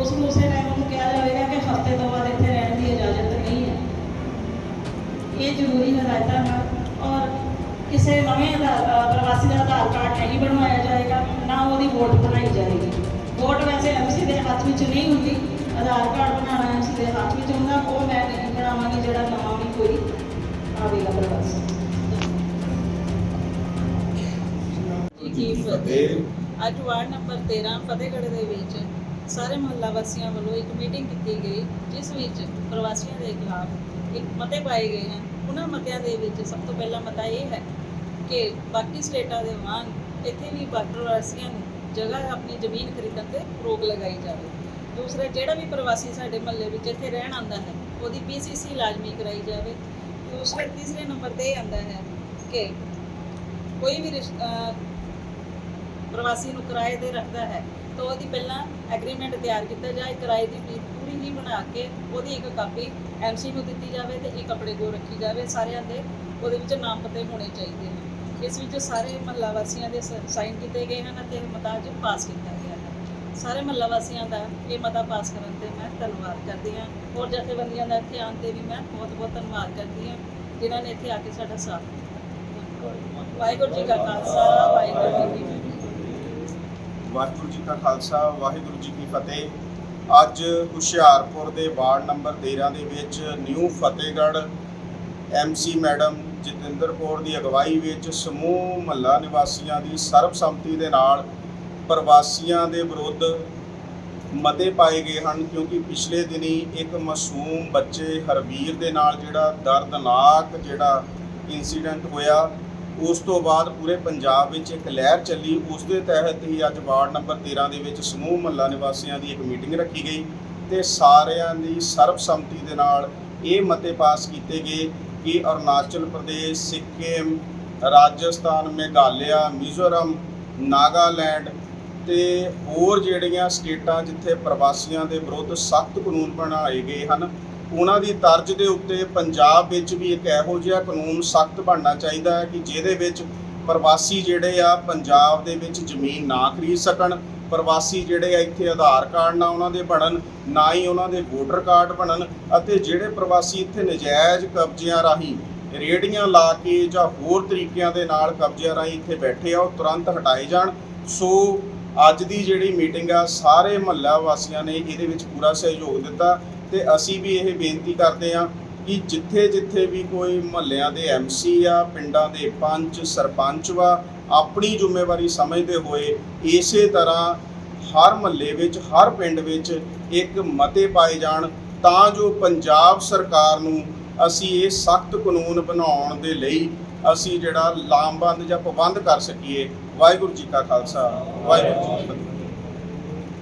ਉਸ ਨੂੰ ਉਸੇ ਟਾਈਮ ਉਹਨੂੰ ਕਿਹਾ ਜਾਵੇਗਾ ਕਿ ਹਫ਼ਤੇ ਤੋਂ ਬਾਅਦ ਇੱਥੇ ਰਹਿਣ ਦੀ ਇਜਾਜ਼ਤ ਨਹੀਂ ਹੈ। ਇਹ ਜ਼ਰੂਰੀ ਹਦਾਇਤਾਂ ਹਨ ਔਰ ਕਿਸੇ ਨਵੇਂ ਪ੍ਰਵਾਸੀ ਦਾ ਆਧਾਰ ਕਾਰਡ ਨਹੀਂ ਬਣਵਾਇਆ ਜਾਏਗਾ ਨਾ ਉਹਦੀ ਵੋਟ ਬਣਾਈ ਜਾਏਗੀ। ਵੋਟ ਵੈਸੇ ਐਮਸੀ ਦੇ ਹੱਥ ਵਿੱਚ ਨਹੀਂ ਹੁੰਦੀ। ਆਧਾਰ ਕਾਰਡ ਬਣਾਉਣਾ ਐਮਸੀ ਦੇ ਹੱਥ ਵਿੱਚ ਹੁੰਦਾ ਉਹ ਮੈਂ ਨਹੀਂ ਬਣਾਵਾਂਗੀ ਜਿਹੜਾ ਨਵਾਂ ਵੀ ਕੋਈ ਆਵੇਗਾ ਪ੍ਰਵਾਸੀ। ਜੀ ਕੀ ਫਤਿਹ। ਅੱਜ ਵਾਰਡ ਨੰਬਰ 13 ਫਤਿਹਗੜ੍ਹ ਦੇ ਵਿੱਚ ਸਾਰੇ ਮੁਹੱਲਾ ਵਾਸੀਆਂ ਵੱਲੋਂ ਇੱਕ ਮੀਟਿੰਗ ਕੀਤੀ ਗਈ, ਜਿਸ ਵਿੱਚ ਪ੍ਰਵਾਸੀਆਂ ਦੇ ਖਿਲਾਫ ਇੱਕ ਮਤੇ ਪਾਏ ਗਏ ਹਨ। ਉਹਨਾਂ ਮਤਿਆਂ ਦੇ ਵਿੱਚ ਸਭ ਤੋਂ ਪਹਿਲਾ ਮਤਾ ਇਹ ਹੈ ਕਿ ਬਾਕੀ ਸਟੇਟਾਂ ਦੇ ਵਾਂਗ ਇੱਥੇ ਵੀ ਪ੍ਰਵਾਸੀਆਂ ਨੂੰ ਜਗ੍ਹਾ ਆਪਣੀ ਜ਼ਮੀਨ ਖਰੀਦਣ ਤੇ ਰੋਕ ਲਗਾਈ ਜਾਵੇ। ਦੂਸਰਾ, ਜਿਹੜਾ ਵੀ ਪ੍ਰਵਾਸੀ ਸਾਡੇ ਮੁਹੱਲੇ ਵਿੱਚ ਇੱਥੇ ਰਹਿਣ ਆਉਂਦਾ ਹੈ, ਉਹਦੀ ਪੀਸੀਸੀ ਲਾਜ਼ਮੀ ਕਰਾਈ ਜਾਵੇ। ਦੂਸਰੇ, ਤੀਸਰੇ ਨੰਬਰ ਤੇ ਇਹ ਆਉਂਦਾ ਹੈ ਕਿ ਕੋਈ ਵੀ ਰਿਸ਼- ਪ੍ਰਵਾਸੀ ਨੂੰ ਕਿਰਾਏ ਤੇ ਰੱਖਦਾ ਹੈ, ਤਾਂ ਉਹਦੀ ਪਹਿਲਾਂ ਐਗਰੀਮੈਂਟ ਤਿਆਰ ਕੀਤਾ ਜਾਏ, ਕਿਰਾਏ ਦੀ ਫੀਸ ਪੂਰੀ ਹੀ ਬਣਾ ਕੇ ਉਹਦੀ ਇੱਕ ਕਾਪੀ ਐਮਸੀ ਨੂੰ ਦਿੱਤੀ ਜਾਵੇ ਤੇ ਇੱਕ ਆਪਣੇ ਕੋਲ ਰੱਖੀ ਜਾਵੇ। ਸਾਰਿਆਂ ਦੇ ਉਹਦੇ ਵਿੱਚ ਨਾਮ ਪਤੇ ਹੋਣੇ ਚਾਹੀਦੇ ਹਨ ਇਸ ਵਿੱਚ ਸਾਰੇ ਮਹੱਲਾ ਵਾਸੀਆਂ ਦੇ ਸਾਈਨ ਕੀਤੇ ਗਏ ਹਨ ਅਤੇ ਇਹ ਮਤਾ ਅੱਜ ਪਾਸ ਕੀਤਾ ਗਿਆ ਹੈ। ਸਾਰੇ ਮਹੱਲਾ ਵਾਸੀਆਂ ਦਾ ਇਹ ਮਤਾ ਪਾਸ ਕਰਨ ਤੇ ਮੈਂ ਧੰਨਵਾਦ ਕਰਦੀ ਹਾਂ। ਹੋਰ ਜਥੇਬੰਦੀਆਂ ਦਾ ਇੱਥੇ ਆਉਣ ਤੇ ਵੀ ਮੈਂ ਬਹੁਤ ਬਹੁਤ ਧੰਨਵਾਦ ਕਰਦੀ ਹਾਂ, ਜਿਨ੍ਹਾਂ ਨੇ ਇੱਥੇ ਆ ਕੇ ਸਾਡਾ ਸਾਥ ਦਿੱਤਾ। ਵਾਹਿਗੁਰੂ ਜੀ ਕਾ ਖਾਲਸਾ, ਵਾਹਿਗੁਰੂ ਜੀ ਕੀ ਵਾਹਿਗੁਰੂ ਜੀ ਕਾ ਖਾਲਸਾ, ਵਾਹਿਗੁਰੂ ਜੀ ਕੀ ਫਤਿਹ। ਅੱਜ ਹੁਸ਼ਿਆਰਪੁਰ ਦੇ ਵਾਰਡ ਨੰਬਰ 13 ਦੇ ਵਿੱਚ new Fatehgarh MC madam Jatinder Kaur ਦੀ ਅਗਵਾਈ ਵਿੱਚ ਸਮੂਹ ਮਹੱਲਾ ਨਿਵਾਸੀਆਂ ਦੀ ਸਰਬਸੰਮਤੀ ਦੇ ਨਾਲ ਪ੍ਰਵਾਸੀਆਂ ਦੇ ਵਿਰੁੱਧ ਮਤੇ ਪਾਏ ਗਏ ਹਨ, ਕਿਉਂਕਿ ਪਿਛਲੇ ਦਿਨੀ ਇੱਕ ਮਾਸੂਮ ਬੱਚੇ ਹਰਵੀਰ ਦੇ ਨਾਲ ਜਿਹੜਾ ਦਰਦਨਾਕ ਜਿਹੜਾ ਇਨਸੀਡੈਂਟ ਹੋਇਆ ਉਸ ਤੋਂ ਬਾਅਦ ਪੂਰੇ ਪੰਜਾਬ ਵਿੱਚ ਇੱਕ ਲਹਿਰ ਚੱਲੀ। ਉਸ ਦੇ ਤਹਿਤ ਹੀ ਅੱਜ ਵਾਰਡ ਨੰਬਰ 13 ਦੇ ਵਿੱਚ ਸਮੂਹ ਮਹੱਲਾ ਨਿਵਾਸੀਆਂ ਦੀ ਇੱਕ ਮੀਟਿੰਗ ਰੱਖੀ ਗਈ ਤੇ ਸਾਰਿਆਂ ਦੀ ਸਰਬਸੰਮਤੀ ਦੇ ਨਾਲ ਇਹ ਮਤੇ ਪਾਸ ਕੀਤੇ ਗਏ ਕਿ ਅਰੁਣਾਚਲ ਪ੍ਰਦੇਸ਼, ਸਿੱਕਮ, ਰਾਜਸਥਾਨ, ਮੇਘਾਲਿਆ, ਮਿਜ਼ੋਰਮ, ਨਾਗਾਲੈਂਡ ਤੇ ਹੋਰ ਜਿਹੜੀਆਂ ਸਟੇਟਾਂ ਜਿੱਥੇ ਪ੍ਰਵਾਸੀਆਂ ਦੇ ਵਿਰੁੱਧ ਸਖਤ ਕਾਨੂੰਨ ਬਣਾਏ ਗਏ ਹਨ ਉਹਨਾਂ ਦੀ ਤਰਜ਼ ਦੇ ਉੱਤੇ ਪੰਜਾਬ ਵਿੱਚ ਵੀ ਇੱਕ ਇਹੋ ਜਿਹਾ ਕਾਨੂੰਨ ਸਖਤ ਬਣਨਾ ਚਾਹੀਦਾ ਹੈ ਕਿ ਜਿਹਦੇ ਵਿੱਚ ਪ੍ਰਵਾਸੀ ਜਿਹੜੇ ਆ ਪੰਜਾਬ ਦੇ ਵਿੱਚ ਜ਼ਮੀਨ ਨਾ ਖਰੀਦ ਸਕਣ, ਪ੍ਰਵਾਸੀ ਜਿਹੜੇ ਆ ਇੱਥੇ ਆਧਾਰ ਕਾਰਡ ਨਾ ਉਹਨਾਂ ਦੇ ਬਣਨ, ਨਾ ਹੀ ਉਹਨਾਂ ਦੇ ਵੋਟਰ ਕਾਰਡ ਬਣਨ ਅਤੇ ਜਿਹੜੇ ਪ੍ਰਵਾਸੀ ਇੱਥੇ ਨਜਾਇਜ਼ ਕਬਜ਼ਿਆਂ ਰਾਹੀਂ ਰੇੜੀਆਂ ਲਾ ਕੇ ਜਾਂ ਹੋਰ ਤਰੀਕਿਆਂ ਦੇ ਨਾਲ ਕਬਜ਼ਿਆਂ ਰਾਹੀਂ ਇੱਥੇ ਬੈਠੇ ਆ, ਉਹ ਤੁਰੰਤ ਹਟਾਏ ਜਾਣ। ਸੋ ਅੱਜ ਦੀ ਜਿਹੜੀ ਮੀਟਿੰਗ ਆ, ਸਾਰੇ ਮਹੱਲਾ ਵਾਸੀਆਂ ਨੇ ਇਹਦੇ ਵਿੱਚ ਪੂਰਾ ਸਹਿਯੋਗ ਦਿੱਤਾ। ਤੇ ਅਸੀਂ ਵੀ ਇਹ ਬੇਨਤੀ ਕਰਦੇ ਹਾਂ ਕਿ ਜਿੱਥੇ ਜਿੱਥੇ ਵੀ ਕੋਈ ਮਹੱਲਿਆਂ ਦੇ ਐਮਸੀ ਆ, ਪਿੰਡਾਂ ਦੇ ਪੰਚ, ਸਰਪੰਚ ਵਾ, ਆਪਣੀ ਜ਼ਿੰਮੇਵਾਰੀ ਸਮਝਦੇ ਹੋਏ ਇਸੇ ਤਰ੍ਹਾਂ ਹਰ ਮਹੱਲੇ ਵਿੱਚ, ਹਰ ਪਿੰਡ ਵਿੱਚ ਇੱਕ ਮਤੇ ਪਾਏ ਜਾਣ ਤਾਂ ਜੋ ਪੰਜਾਬ ਸਰਕਾਰ ਨੂੰ ਅਸੀਂ ਇਹ ਸਖਤ ਕਾਨੂੰਨ ਬਣਾਉਣ ਦੇ ਲਈ ਅਸੀਂ ਜਿਹੜਾ ਲਾਮਬੰਦ ਜਾਂ ਪਾਬੰਦ ਕਰ ਸਕੀਏ। ਵਾਹਿਗੁਰੂ ਜੀ ਕਾ ਖਾਲਸਾ, ਵਾਹਿਗੁਰੂ ਜੀ ਕੀ ਫਤਿਹ।